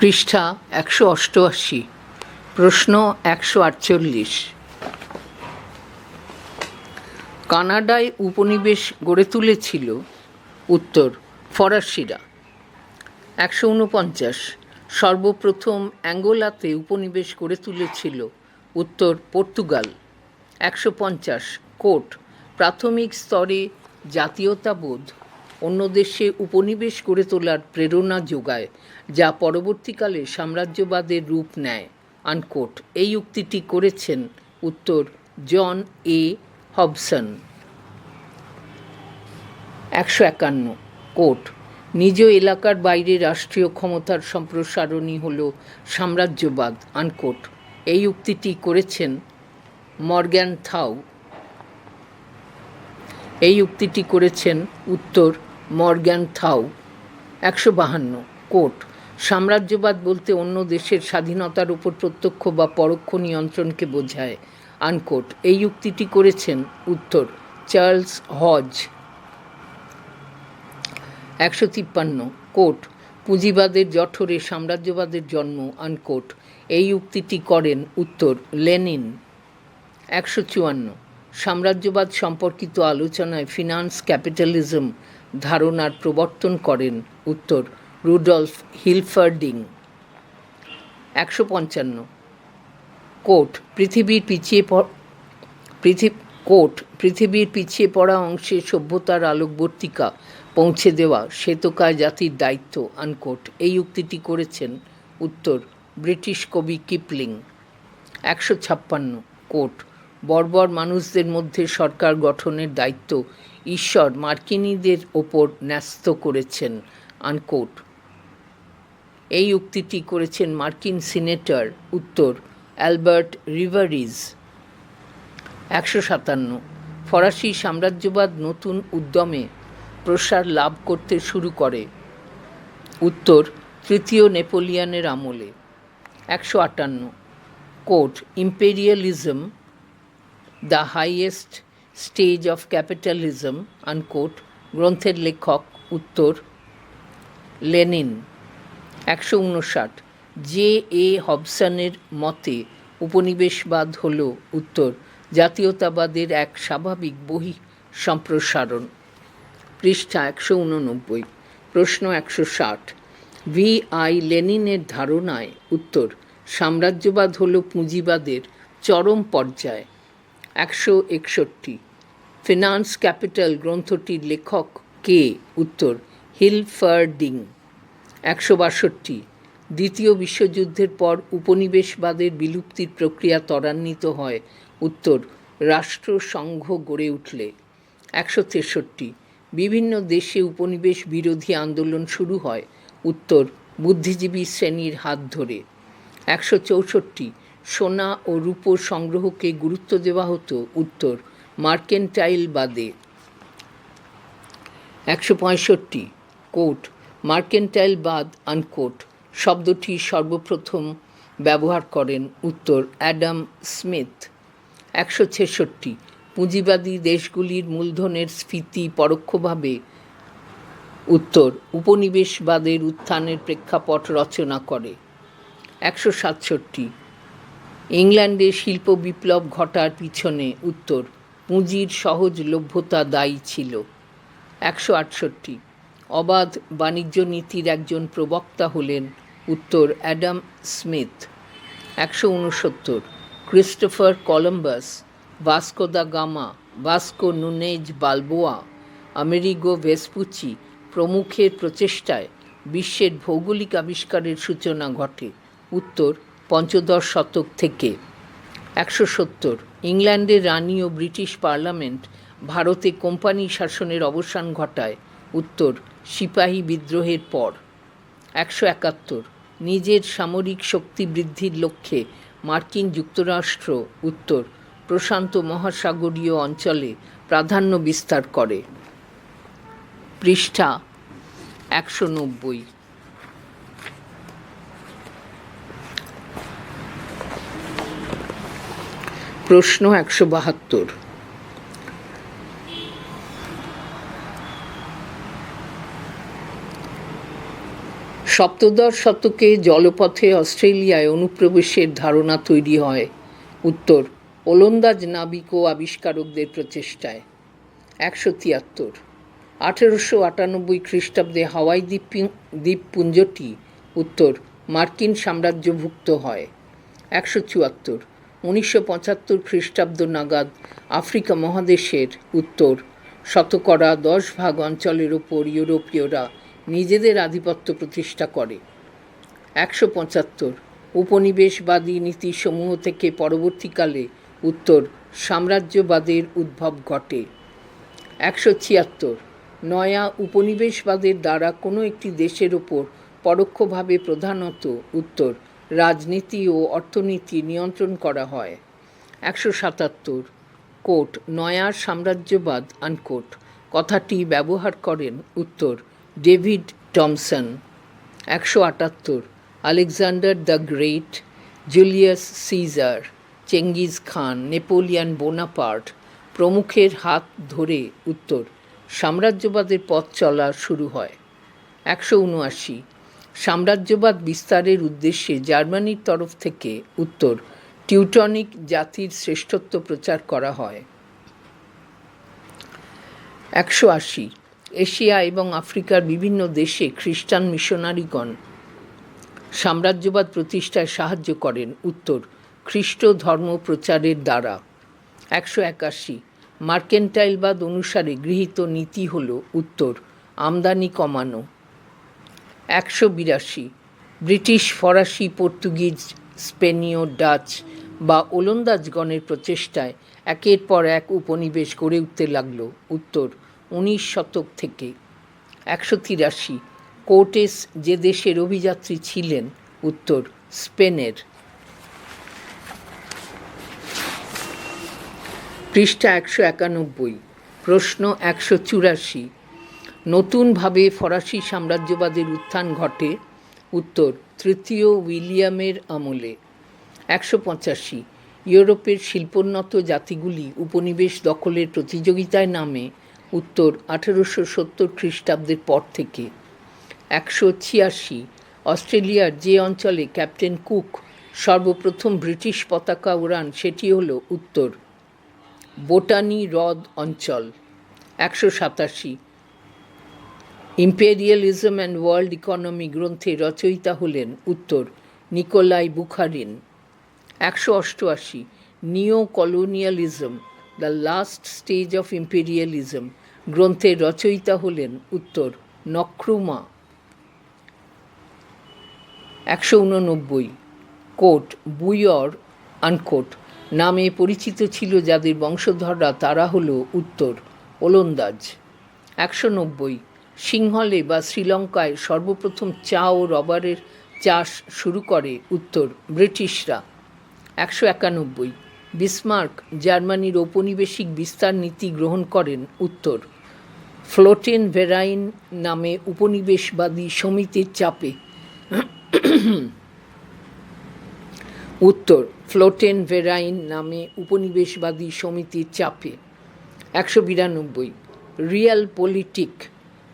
পৃষ্ঠা একশো অষ্টআশি, প্রশ্ন একশো আটচল্লিশ। কানাডায় উপনিবেশ গড়ে তুলেছিল উত্তর ফরাসিরা। একশো উনপঞ্চাশ, সর্বপ্রথম অ্যাঙ্গোলাতে উপনিবেশ গড়ে তুলেছিল উত্তর পর্তুগাল। একশো পঞ্চাশ কোট প্রাথমিক স্তরে জাতীয়তাবোধ অন্য দেশে উপনিবেশ গড়ে তোলার প্রেরণা যোগায়, যা পরবর্তীকালে সাম্রাজ্যবাদের রূপ নেয়। আনকোট, এই উক্তিটি করেছেন উত্তর জন এ হবসন। একশো একান্ন কোট নিজ এলাকার বাইরে রাষ্ট্রীয় ক্ষমতার সম্প্রসারণই হল সাম্রাজ্যবাদ, আনকোট। এই উক্তিটি করেছেন মর্গ্যান থাউ এই উক্তিটি করেছেন উত্তর মর্গ্যান থাউ একশো বাহান্ন, কোট, সাম্রাজ্যবাদ বলতে অন্য দেশের স্বাধীনতার উপর প্রত্যক্ষ বা পরোক্ষ নিয়ন্ত্রণকে বোঝায়। আনকোট, এই উক্তিটি করেছেন উত্তর চার্লস হজ। একশো তিপ্পান্ন, কোট, পুঁজিবাদের জঠরে সাম্রাজ্যবাদের জন্ম, আনকোট, এই উক্তিটি করেন উত্তর লেনিন। একশো চুয়ান্ন, সাম্রাজ্যবাদ সম্পর্কিত আলোচনায় ফিনান্স ক্যাপিটালিজম ধারণার প্রবর্তন করেন, উত্তর রুডলফ হিলফার্ডিং। একশো পঞ্চান্ন। কোট পৃথিবীর পিছিয়ে পৃথিবী কোট পৃথিবীর পিছিয়ে পড়া অংশে সভ্যতার আলোকবর্তিকা পৌঁছে দেওয়া শ্বেতকায় জাতির দায়িত্ব আনকোট এই উক্তিটি করেছেন, উত্তর ব্রিটিশ কবি কিপলিং। একশো ছাপ্পান্ন। কোট বর্বর মানুষদের মধ্যে সরকার গঠনের দায়িত্ব। ঈশ্বর মার্কিনীদের ওপর ন্যস্ত করেছেন, আনকোট। এই উক্তিটি করেছেন মার্কিন সিনেটর, উত্তর, অ্যালবার্ট রিভারিজ। একশো সাতান্ন। ফরাসি সাম্রাজ্যবাদ নতুন উদ্যমে প্রসার লাভ করতে শুরু করে। উত্তর, তৃতীয় নেপোলিয়ানের আমলে। একশো আটান্ন। Quote imperialism the highest stage of capitalism, unquote, গ্রন্থের লেখক, উত্তর, লেনিন, একশো উনষাট। জে এ হবসনের মতে, উপনিবেশবাদ হল উত্তর, জাতীয়তাবাদের এক স্বাভাবিক বহি সম্প্রসারণ। পৃষ্ঠা একশো উননব্বই, প্রশ্ন একশো ষাট। ভি আই লেনিনের ধারণায় উত্তর, সাম্রাজ্যবাদ হল পুঁজিবাদের চরম পর্যায়। একশো একষট্টি। ফিনান্স ক্যাপিটাল গ্রন্থটির লেখক কে? উত্তর হিলফার্ডিং একশো বাষট্টি। দ্বিতীয় বিশ্বযুদ্ধের পর উপনিবেশবাদের বিলুপ্তির প্রক্রিয়া ত্বরান্বিত হয়। উত্তর, রাষ্ট্রসংঘ গড়ে উঠলে। একশো তেষট্টি। বিভিন্ন দেশে উপনিবেশ বিরোধী আন্দোলন শুরু হয়। উত্তর, বুদ্ধিজীবী শ্রেণির হাত ধরে। একশো চৌষট্টি। সোনা ও রূপোর সংগ্রহকে গুরুত্ব দেওয়া হতো উত্তর মার্কেন্টাইল বাদে। একশো পঁয়ষট্টি কোট মার্কেন্টাইল বাদ আনকোট শব্দটি সর্বপ্রথম ব্যবহার করেন উত্তর অ্যাডাম স্মিথ। একশো ছেষট্টি, পুঁজিবাদী দেশগুলির মূলধনের স্ফীতি পরোক্ষভাবে উত্তর উপনিবেশবাদের উত্থানের প্রেক্ষাপট রচনা করে। একশো সাতষট্টি ইংল্যান্ডে শিল্প বিপ্লব ঘটার পিছনে উত্তর। পুঁজির সহজলভ্যতা দায়ী ছিল। একশো আটষট্টি। অবাধ বাণিজ্য নীতির একজন প্রবক্তা হলেন উত্তর অ্যাডাম স্মিথ। একশো উনসত্তর। Christopher Columbus, Vasco da Gama, Vasco Nunez Balboa, Amerigo Vespucci প্রমুখের প্রচেষ্টায় বিশ্বের ভৌগোলিক আবিষ্কারের সূচনা ঘটে। উত্তর পঞ্চদশ শতক থেকে। একশো সত্তর, ইংল্যান্ডের রানী ও ব্রিটিশ পার্লামেন্ট ভারতে কোম্পানি শাসনের অবসান ঘটায়, উত্তর, সিপাহী বিদ্রোহের পর। একশো একাত্তর, নিজের সামরিক শক্তি বৃদ্ধির লক্ষ্যে মার্কিন যুক্তরাষ্ট্র, উত্তর, প্রশান্ত মহাসাগরীয় অঞ্চলে প্রাধান্য বিস্তার করে। পৃষ্ঠা একশো নব্বই। প্রশ্ন একশো বাহাত্তর। সপ্তদশ শতকে জলপথে অস্ট্রেলিয়ায় অনুপ্রবেশের ধারণা তৈরি হয়। উত্তর, ওলন্দাজ নাবিক ও আবিষ্কারকদের প্রচেষ্টায়। একশো তিয়াত্তর। আঠেরোশো আটানব্বই খ্রিস্টাব্দে হাওয়াই দ্বীপ, দ্বীপপুঞ্জটি উত্তর মার্কিন সাম্রাজ্যভুক্ত হয়। একশো চুয়াত্তর। উনিশশো পঁচাত্তর খ্রিস্টাব্দ নাগাদ আফ্রিকা মহাদেশের উত্তর। শতকরা দশ ভাগ অঞ্চলের ওপর ইউরোপীয়রা নিজেদের আধিপত্য প্রতিষ্ঠা করে। একশো পঁচাত্তর উপনিবেশবাদী নীতিসমূহ থেকে পরবর্তীকালে উত্তর সাম্রাজ্যবাদের উদ্ভব ঘটে। একশো ছিয়াত্তর নয়া উপনিবেশবাদের দ্বারা কোনো একটি দেশের ওপর পরোক্ষভাবে প্রধানত উত্তর রাজনীতি ও অর্থনীতি নিয়ন্ত্রণ করা হয়। একশো সাতাত্তর, কোট নয়া সাম্রাজ্যবাদ আনকোট কথাটি ব্যবহার করেন উত্তর ডেভিড টমসন। একশো আটাত্তর, Alexander the Great, Julius Caesar, Genghis Khan, Napoleon Bonaparte প্রমুখের হাত ধরে উত্তর সাম্রাজ্যবাদের পথ চলা শুরু হয়। একশো উনআশি সাম্রাজ্যবাদ বিস্তারের উদ্দেশ্যে জার্মানির তরফ থেকে উত্তর টিউটনিক জাতির শ্রেষ্ঠত্ব প্রচার করা হয়। একশো আশি, এশিয়া এবং আফ্রিকার বিভিন্ন দেশে খ্রিস্টান মিশনারিগণ সাম্রাজ্যবাদ প্রতিষ্ঠায় সাহায্য করেন উত্তর খ্রিস্ট ধর্ম প্রচারের দ্বারা। একশো একাশি, মার্কেন্টাইলবাদ অনুসারে গৃহীত নীতি হল উত্তর আমদানি কমানো। একশো বিরাশি। ব্রিটিশ, ফরাসি, পর্তুগিজ, স্পেনীয়, ডাচ বা ওলন্দাজগণের প্রচেষ্টায় একের পর এক উপনিবেশ গড়ে উঠতে লাগল। উত্তর উনিশ শতক থেকে। একশো তিরাশি। কোর্টেস যে দেশের অভিযাত্রী ছিলেন, উত্তর স্পেনের। পৃষ্ঠা একশো একানব্বই। প্রশ্ন একশো চুরাশি। নতুনভাবে ফরাসি সাম্রাজ্যবাদের উত্থান ঘটে উত্তর তৃতীয় উইলিয়ামের আমলে। একশো পঁচাশি, ইউরোপের শিল্পোন্নত জাতিগুলি উপনিবেশ দখলের প্রতিযোগিতায় নামে উত্তর আঠেরোশো সত্তর খ্রিস্টাব্দের পর থেকে। একশো ছিয়াশি, অস্ট্রেলিয়ার যে অঞ্চলে ক্যাপ্টেন কুক সর্বপ্রথম ব্রিটিশ পতাকা উড়ান, সেটি হল উত্তর। বোটানি হ্রদ অঞ্চল। একশো সাতাশি ইম্পেরিয়ালিজম অ্যান্ড ওয়ার্ল্ড ইকোনমি গ্রন্থে রচয়িতা হলেন উত্তর নিকোলাই বুখারিন। একশো অষ্টআশি neo colonialism the last stage of imperialism গ্রন্থের রচয়িতা হলেন উত্তর নক্রুমা। একশো উননব্বই, কোট বুয়র আনকোট, নামে পরিচিত ছিল যাদের বংশধররা তারা হল উত্তর ওলন্দাজ। একশো নব্বই সিংহলে বা শ্রীলঙ্কায় সর্বপ্রথম চা ও রবারের চাষ শুরু করে উত্তর ব্রিটিশরা। একশো একানব্বই। বিসমার্ক জার্মানির ঔপনিবেশিক বিস্তার নীতি গ্রহণ করেন উত্তর। ফ্লোটেন ভেরাইন নামে উপনিবেশবাদী সমিতির চাপে। উত্তর ফ্লোটেন ভেরাইন নামে উপনিবেশবাদী সমিতির চাপে। একশো বিরানব্বই। রিয়াল পলিটিক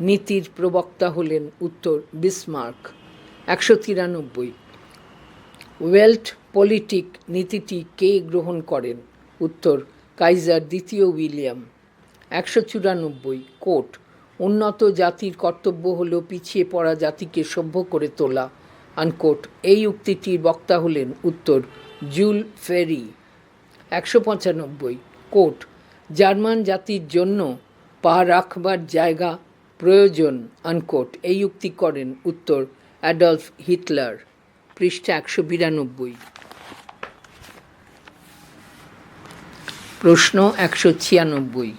নীতির প্রবক্তা হলেন উত্তর বিসমার্ক, একশো তিরানব্বই। ওয়েল্ট পলিটিক নীতিটি কে গ্রহণ করেন? উত্তর, কাইজার দ্বিতীয় উইলিয়াম, একশো চুরানব্বই। কোট উন্নত জাতির কর্তব্য হল পিছিয়ে পড়া জাতিকে সভ্য করে তোলা। আনকোট, এই উক্তিটির বক্তা হলেন উত্তর জুল ফেরি, একশো পঁচানব্বই। কোট জার্মান জাতির জন্য পা রাখবার জায়গা প্রয়োজন আনকোট এই উক্তি করেন উত্তর অ্যাডলফ হিটলার, পৃষ্ঠা একশো বিরানব্বই। প্রশ্ন একশো ছিয়ানব্বই।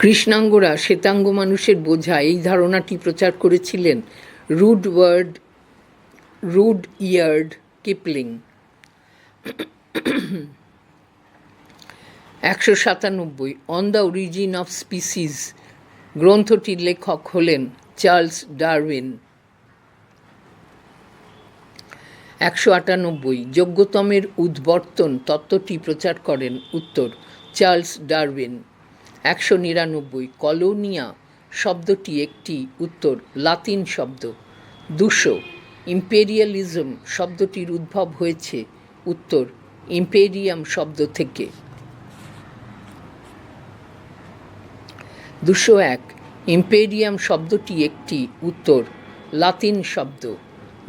কৃষ্ণাঙ্গরা শ্বেতাঙ্গ মানুষের বোঝা, এই ধারণাটি প্রচার করেছিলেন Rudyard Rudyard Kipling. একশো সাতানব্বই on the origin of species গ্রন্থটির লেখক হলেন চার্লস ডারউইন। একশো আটানব্বই, যোগ্যতমের উদ্বর্তন তত্ত্বটি প্রচার করেন, উত্তর, চার্লস ডারউইন। একশো নিরানব্বই, কলোনিয়া শব্দটি একটি, উত্তর, লাতিন শব্দ। দুশো, ইম্পেরিয়ালিজম শব্দটির উদ্ভব হয়েছে, উত্তর, ইম্পেরিয়াম শব্দ থেকে। দুশো এক, ইম্পেরিয়াম শব্দটি একটি উত্তর, লাতিন শব্দ।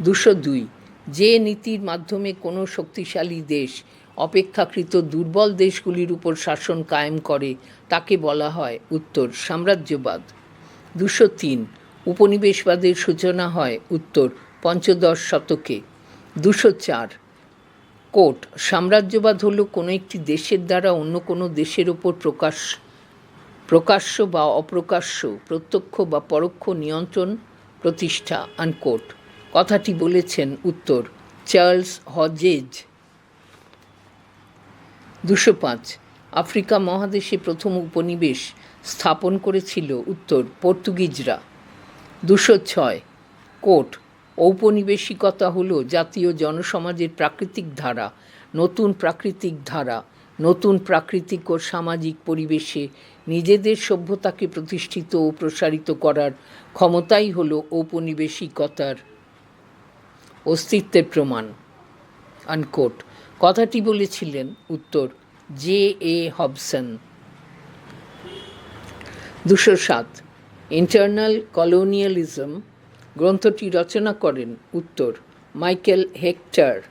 দুশো দুই, যে নীতির মাধ্যমে কোনো শক্তিশালী দেশ অপেক্ষাকৃত দুর্বল দেশগুলির উপর শাসন কায়েম করে, তাকে বলা হয় উত্তর সাম্রাজ্যবাদ। দুশো তিন, উপনিবেশবাদের সূচনা হয় উত্তর পঞ্চদশ শতকে। দুশো চার কোট সাম্রাজ্যবাদ হলো কোনো একটি দেশের দ্বারা অন্য কোনো দেশের ওপর প্রকাশ প্রকাশ্য বা অপ্রকাশ্য, প্রত্যক্ষ বা পরোক্ষ নিয়ন্ত্রণ, প্রতিষ্ঠা আনকোট কথাটি বলেছেন উত্তর চার্লস হজেজ। দুশো পাঁচ। আফ্রিকা মহাদেশে প্রথম উপনিবেশ স্থাপন করেছিল উত্তর পর্তুগিজরা। দুশো ছয়। কোট ঔপনিবেশিকতা হল জাতীয় জনসমাজের প্রাকৃতিক ধারা, নতুন প্রাকৃতিক ধারা নতুন প্রাকৃতিক ও সামাজিক পরিবেশে নিজেদের সভ্যতাকে প্রতিষ্ঠিত ও প্রসারিত করার ক্ষমতাই হল ঔপনিবেশিকতার অস্তিত্বের প্রমাণ। আনকোট। কথাটি বলেছিলেন উত্তর জে এ হবসন। দুশো সাত। ইন্টারনাল কলোনিয়ালিজম গ্রন্থটি রচনা করেন উত্তর মাইকেল হেক্টর।